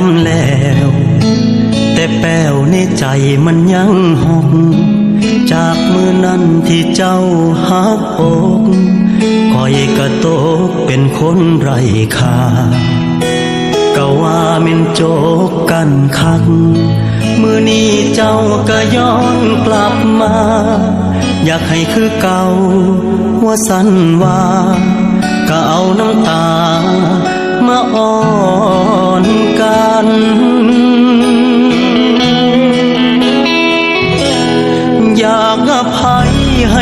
อยพยายามแล้ว แต่แป้วในใจมันยังหกจากมือนั้นที่เจ้าหักอกคอยกระตกเป็นคนไร้ค่าก็ว่ามันโจกกันคัก มือนี้เจ้าก็ย้อนกลับมา อยากให้คือเก่าว่าสันว่า ก็เอาน้ำตา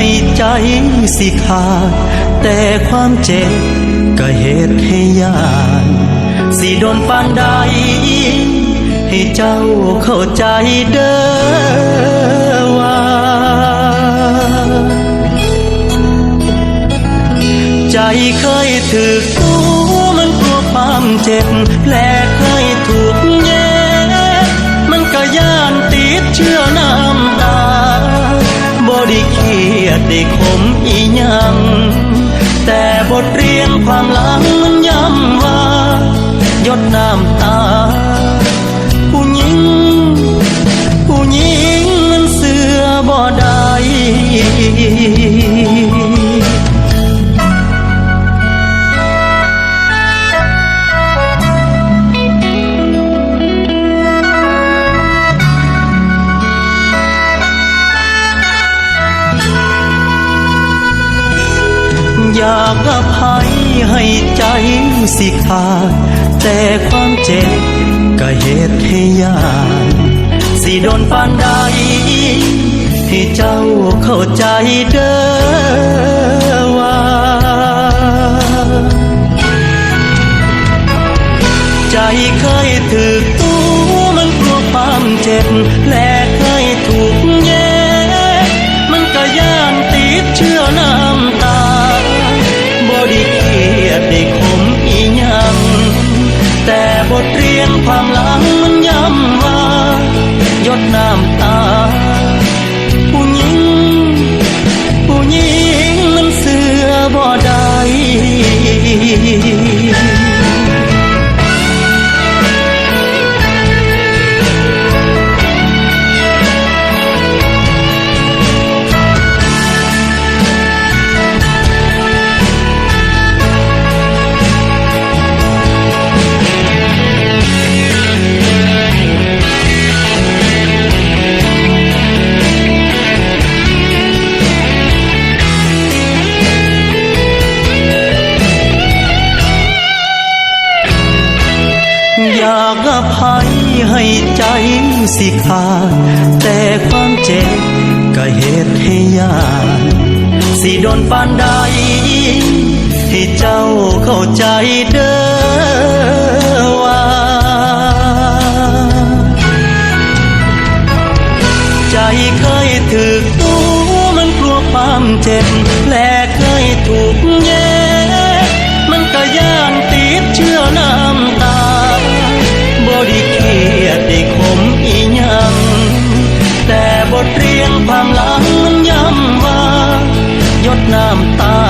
ให้ใจสิขาด แต่ความเจ็บก็เหตุให้ยานสิโดนปานใด ให้เจ้าเข้าใจเด้อว่า ใจเคยถือตัวมันกลัวความเจ็บแผล ได้ขมอีหยัง แต่บทเรียนความหลังมันย้ำว่า ยดน้ำตา ผู้หญิง ผู้หญิงมันเสือบ่ได้ อยากอภัยให้ใจสิขาด แต่ความเจ็บก็เหตุให้ยานสิโดนปานใดให้เจ้าเข้าใจเด้อว่าใจเคยถือตัวมันกลัวความเจ็บและ ทเรียนความหลังมันย้ำว่ายดน้ำตา ผู้หญิง ผู้หญิงมันเสือบ่ได้ อยากอภัยให้ใจสิขาดแต่ความเจ็บก็เหตุให้ยานสิโดนปานใด ให้เจ้าเข้าใจเด้อว่าใจเคยถือตัวมันกลัวความเจ็บและเคยถูก ยดน้ำตา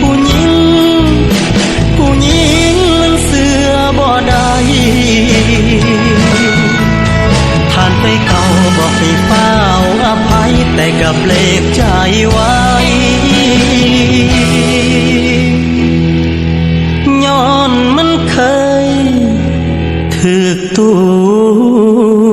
ผู้หญิง ผู้หญิงมันเสือบ่ได้ผ่านไปเก่าบอกให้เฝ้าอภัยแต่กับเลกใจไว้ย้อนมันเคยถือตัว